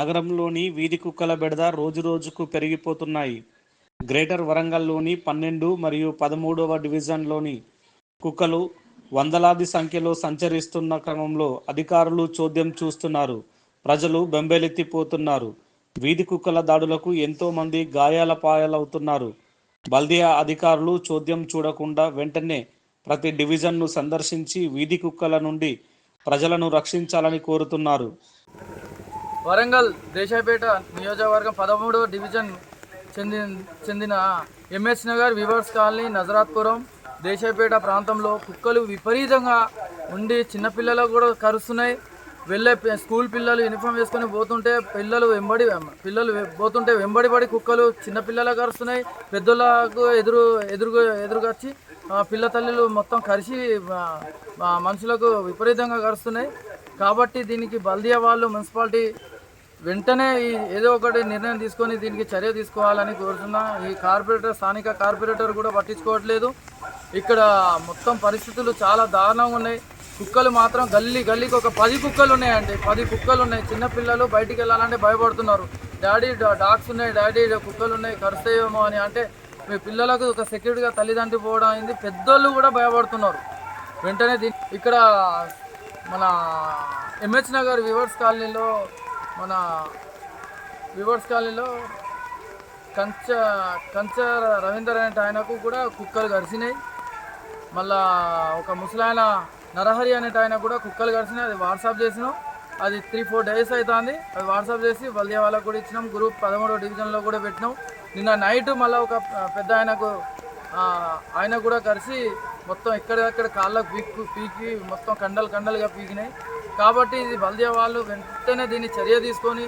నగరంలోని వీధి కుక్కల బెడద రోజురోజుకు పెరిగిపోతున్నాయి. గ్రేటర్ వరంగల్లోని పన్నెండు మరియు పదమూడవ డివిజన్లోని కుక్కలు వందలాది సంఖ్యలో సంచరిస్తున్న క్రమంలో అధికారులు చోద్యం చూస్తున్నారు. ప్రజలు బెంబేలెత్తిపోతున్నారు. వీధి కుక్కల దాడులకు ఎంతో మంది గాయాల పాయాలవుతున్నారు బల్దియా అధికారులు చోద్యం చూడకుండా వెంటనే ప్రతి డివిజన్ను సందర్శించి వీధి కుక్కల నుండి ప్రజలను రక్షించాలని కోరుతున్నారు. వరంగల్ దేశాయపేట నియోజకవర్గం పదమూడవ డివిజన్ చెందిన చెందిన MS Nagar weavers colony Nazarathpuram Desaipeta ప్రాంతంలో కుక్కలు విపరీతంగా ఉండి చిన్నపిల్లలకు కూడా కరుస్తున్నాయి. వెళ్ళే స్కూల్ పిల్లలు యూనిఫామ్ వేసుకొని పోతుంటే పిల్లలు వెంబడి పిల్లలు పోతుంటే వెంబడి పడి కుక్కలు చిన్నపిల్లలకు కరుస్తున్నాయి. పెద్దలకు ఎదురు ఎదురుగా ఎదురుగచ్చి పిల్ల తల్లులు మొత్తం కరిసి మనుషులకు విపరీతంగా కరుస్తున్నాయి. కాబట్టి దీనికి బల్దియా వాళ్ళు మున్సిపాలిటీ వెంటనే ఈ ఏదో ఒకటి నిర్ణయం తీసుకొని దీనికి చర్య తీసుకోవాలని కోరుతున్నా. ఈ కార్పొరేటర్ స్థానిక కార్పొరేటర్ కూడా పట్టించుకోవట్లేదు. ఇక్కడ మొత్తం పరిస్థితులు చాలా దారుణంగా ఉన్నాయి. కుక్కలు మాత్రం గల్లీ గల్లీకి ఒక పది కుక్కలు ఉన్నాయండి. పది కుక్కలు ఉన్నాయి. చిన్నపిల్లలు బయటికి వెళ్ళాలంటే భయపడుతున్నారు. డాడీ డాగ్స్ ఉన్నాయి. డాడీ కుక్కలు ఉన్నాయి. కరుస్తాయేమో అని అంటే మీ పిల్లలకు ఒక సెక్యూరిటీగా తల్లిదండ్రి పోవడం అయింది. పెద్దోళ్ళు కూడా భయపడుతున్నారు. వెంటనే దీ ఇక్కడ మన ఎంహెచ్ నగర్ వివర్స్ కాలనీలో మన వివర్స్ కాలనీలో కంచ కంచ రవీందర్ అనే ఆయనకు కూడా కుక్కలు కరిసినాయి మళ్ళా ఒక ముసలాయన నరహరి అనే ఆయన కూడా కుక్కలు కరిసినాయి అది వాట్సాప్ చేసినాం. అది త్రీ ఫోర్ డేస్ అవుతుంది అది వాట్సాప్ చేసి వల్దే వాళ్ళకు కూడా ఇచ్చినాం. గ్రూప్ పదమూడో డివిజన్లో కూడా పెట్టినాం. నిన్న నైట్ మళ్ళీ ఒక పెద్ద ఆయనకు ఆయన కూడా కలిసి మొత్తం ఎక్కడెక్కడ కాళ్ళకు పీక్కు పీకి మొత్తం కండలు కండలుగా పీకినాయి. కాబట్టి ఇది బల్దియా వాళ్ళు వెంటనే దీన్ని చర్య తీసుకొని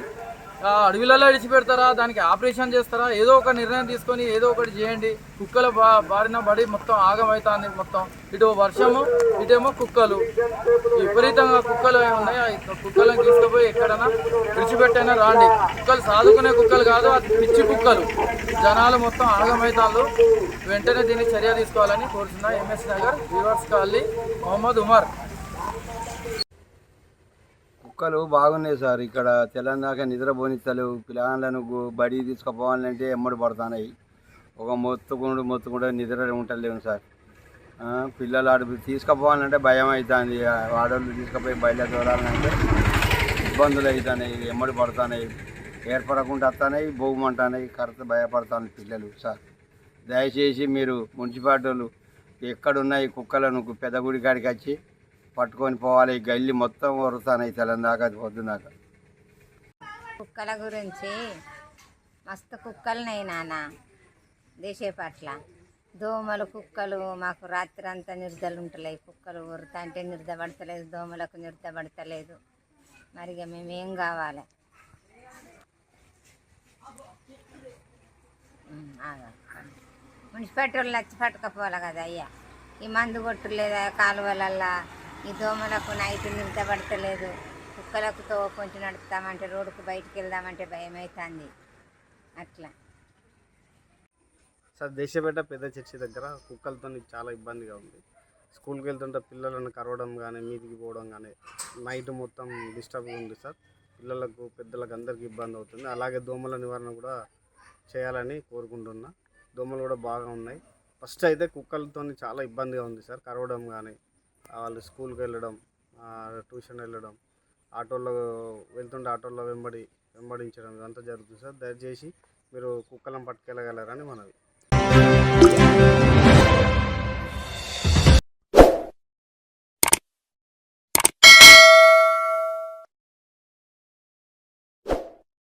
అడవిలలో విడిచిపెడతారా దానికి ఆపరేషన్ చేస్తారా? ఏదో ఒక నిర్ణయం తీసుకొని ఏదో ఒకటి చేయండి. కుక్కల బారిన పడి మొత్తం ఆగమవుతుంది మొత్తం. ఇటు వర్షము ఇటేమో కుక్కలు. విపరీతంగా కుక్కలు ఉన్నాయి? కుక్కలను తీసుకుపోయి ఎక్కడైనా విడిచిపెట్టైనా రాండి. కుక్కలు సాదుకునే కుక్కలు కాదు అది పిచ్చి కుక్కలు. జనాలు మొత్తం ఆగమవుతాళ్ళు వెంటనే దీన్ని చర్య తీసుకోవాలని కోరుతున్నా MS Nagar weavers colony Mohammed Umar. కుక్కలు బాగున్నాయి సార్. ఇక్కడ తెలంగాణ నిద్రపోనిస్తలేవు పిల్లలను బడి తీసుకుపోవాలంటే ఎమ్మడి పడుతున్నాయి. ఒక మొత్తుకుండు మొత్తుకుంటే నిద్ర ఉంటలేము సార్. పిల్లలు ఆడు తీసుకుపోవాలంటే భయం అవుతుంది ఆడవాళ్ళు తీసుకుపోయి బయట చూడాలంటే ఇబ్బందులు అవుతున్నాయి ఎమ్మడి పడుతున్నాయి. ఏర్పడకుండా వస్తున్నాయి భూమంటున్నాయి కరెక్ట్ భయపడుతున్నాయి పిల్లలు సార్. దయచేసి మీరు మున్సిపాలిటీ వాళ్ళు ఎక్కడున్నాయి కుక్కలను పెద్ద గుడి కాడికి వచ్చి పట్టుకొని పోవాలి ఈ గల్లి మొత్తం వరుతున్నాయి తెలంగాణ పొద్దున్నాక కుక్కల గురించి మస్తు కుక్కలున్నాయి నాన్న దేశే పట్ల. దోమలు కుక్కలు మాకు రాత్రి అంతా నిరుదలు ఉంటలేవు కుక్కలు ఉరుతా అంటే నిరుదపడతలేదు దోమలకు నిరుద మరిగా మేమేం కావాలి? మున్సిపాలిటీ వాళ్ళు నచ్చి పట్టుకపోవాలి కదా అయ్యా? ఈ మందు కొట్టులేదా కాలువలల్లా? ఈ దోమలకు నైట్ నిద్ర పడతలేదు. కుక్కలకు తో కొంచెం నడుపుతామంటే రోడ్డుకు బయటికి వెళ్దామంటే భయం అవుతుంది అట్లా. సార్ దేశపేట పెద్ద చర్చి దగ్గర కుక్కలతో చాలా ఇబ్బందిగా ఉంది. స్కూల్కి వెళ్తుంటే పిల్లలను కరవడం కానీ మీదికి పోవడం కానీ నైట్ మొత్తం డిస్టర్బ్గా ఉంది సార్. పిల్లలకు పెద్దలకు అందరికీ ఇబ్బంది అవుతుంది. అలాగే దోమల నివారణ కూడా చేయాలని కోరుకుంటున్నా. దోమలు కూడా బాగా ఉన్నాయి. ఫస్ట్ అయితే కుక్కలతో చాలా ఇబ్బందిగా ఉంది సార్ కరవడం కానీ వాళ్ళు స్కూల్కి వెళ్ళడం ట్యూషన్ వెళ్ళడం ఆటోలో వెళ్తుంటే ఆటోలో వెంబడి వెంబడించడం ఇదంతా జరుగుతుంది సార్. దయచేసి మీరు కుక్కలను పట్టుకెళ్ళగలరని మనవి.